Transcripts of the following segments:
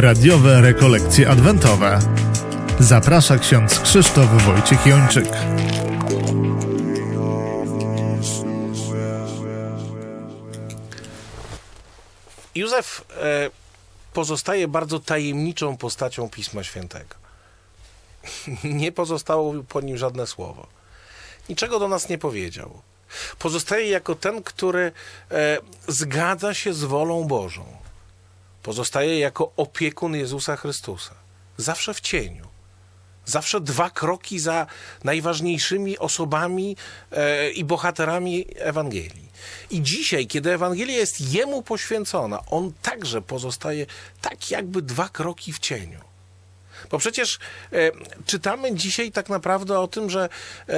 Radiowe rekolekcje adwentowe. Zaprasza ksiądz Krzysztof Wojciech Jończyk. Józef e, pozostaje bardzo tajemniczą postacią Pisma Świętego. Nie pozostało po nim żadne słowo. Niczego do nas nie powiedział. Pozostaje jako ten, który e, zgadza się z wolą Bożą. Pozostaje jako opiekun Jezusa Chrystusa. Zawsze w cieniu. Zawsze dwa kroki za najważniejszymi osobami e, i bohaterami Ewangelii. I dzisiaj, kiedy Ewangelia jest Jemu poświęcona, On także pozostaje tak jakby dwa kroki w cieniu. Bo przecież e, czytamy dzisiaj tak naprawdę o tym, że e,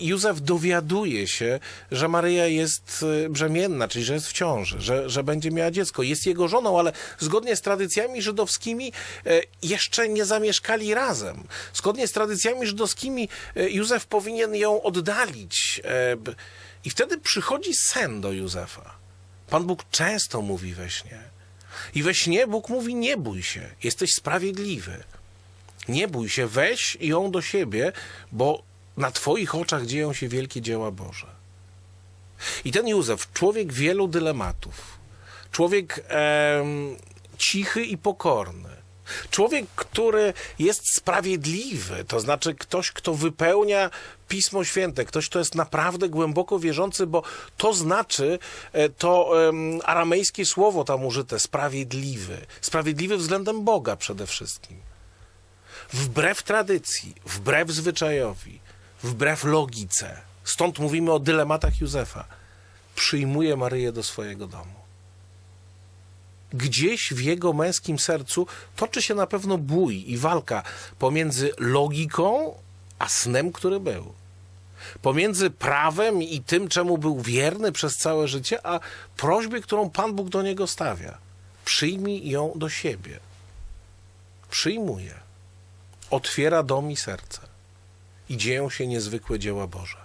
Józef dowiaduje się, że Maryja jest brzemienna, czyli że jest w ciąży, że, że będzie miała dziecko. Jest jego żoną, ale zgodnie z tradycjami żydowskimi e, jeszcze nie zamieszkali razem. Zgodnie z tradycjami żydowskimi e, Józef powinien ją oddalić. E, I wtedy przychodzi sen do Józefa. Pan Bóg często mówi we śnie. I we śnie Bóg mówi: Nie bój się, jesteś sprawiedliwy. Nie bój się, weź ją do siebie, bo na Twoich oczach dzieją się wielkie dzieła Boże. I ten Józef, człowiek wielu dylematów, człowiek cichy i pokorny, człowiek, który jest sprawiedliwy, to znaczy ktoś, kto wypełnia Pismo Święte, ktoś, kto jest naprawdę głęboko wierzący, bo to znaczy e, to em, aramejskie słowo tam użyte, sprawiedliwy, sprawiedliwy względem Boga przede wszystkim. Wbrew tradycji, wbrew zwyczajowi, wbrew logice, stąd mówimy o dylematach Józefa, przyjmuje Maryję do swojego domu. Gdzieś w jego męskim sercu toczy się na pewno bój i walka pomiędzy logiką a snem, który był. Pomiędzy prawem i tym, czemu był wierny przez całe życie, a prośbie, którą Pan Bóg do niego stawia. Przyjmij ją do siebie. Przyjmuje otwiera dom i serce i dzieją się niezwykłe dzieła Boże.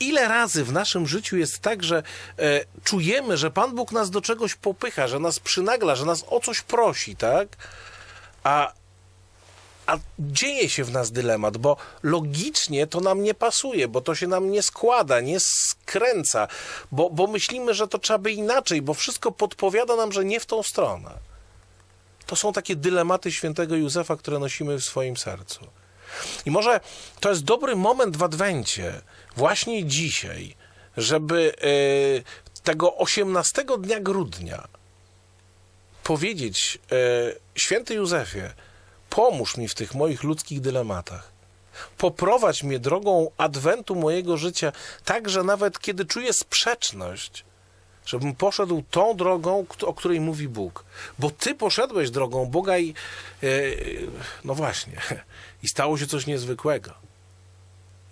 Ile razy w naszym życiu jest tak, że e, czujemy, że Pan Bóg nas do czegoś popycha, że nas przynagla, że nas o coś prosi, tak? A, a dzieje się w nas dylemat, bo logicznie to nam nie pasuje, bo to się nam nie składa, nie skręca, bo, bo myślimy, że to trzeba by inaczej, bo wszystko podpowiada nam, że nie w tą stronę. To są takie dylematy świętego Józefa, które nosimy w swoim sercu. I może to jest dobry moment w Adwencie, właśnie dzisiaj, żeby e, tego 18 dnia grudnia powiedzieć: e, Święty Józefie, pomóż mi w tych moich ludzkich dylematach. Poprowadź mnie drogą adwentu mojego życia, tak że nawet kiedy czuję sprzeczność, żebym poszedł tą drogą, o której mówi Bóg. Bo ty poszedłeś drogą Boga i e, no właśnie, i stało się coś niezwykłego.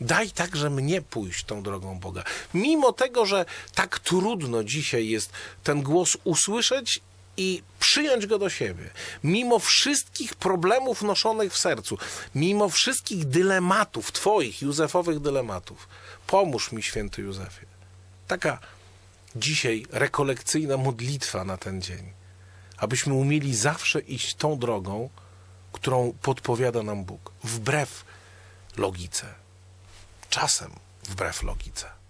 Daj także mnie pójść tą drogą Boga. Mimo tego, że tak trudno dzisiaj jest ten głos usłyszeć i przyjąć go do siebie, mimo wszystkich problemów noszonych w sercu, mimo wszystkich dylematów, Twoich, Józefowych dylematów, pomóż mi, święty Józefie. Taka dzisiaj rekolekcyjna modlitwa na ten dzień, abyśmy umieli zawsze iść tą drogą, którą podpowiada nam Bóg, wbrew logice, czasem wbrew logice.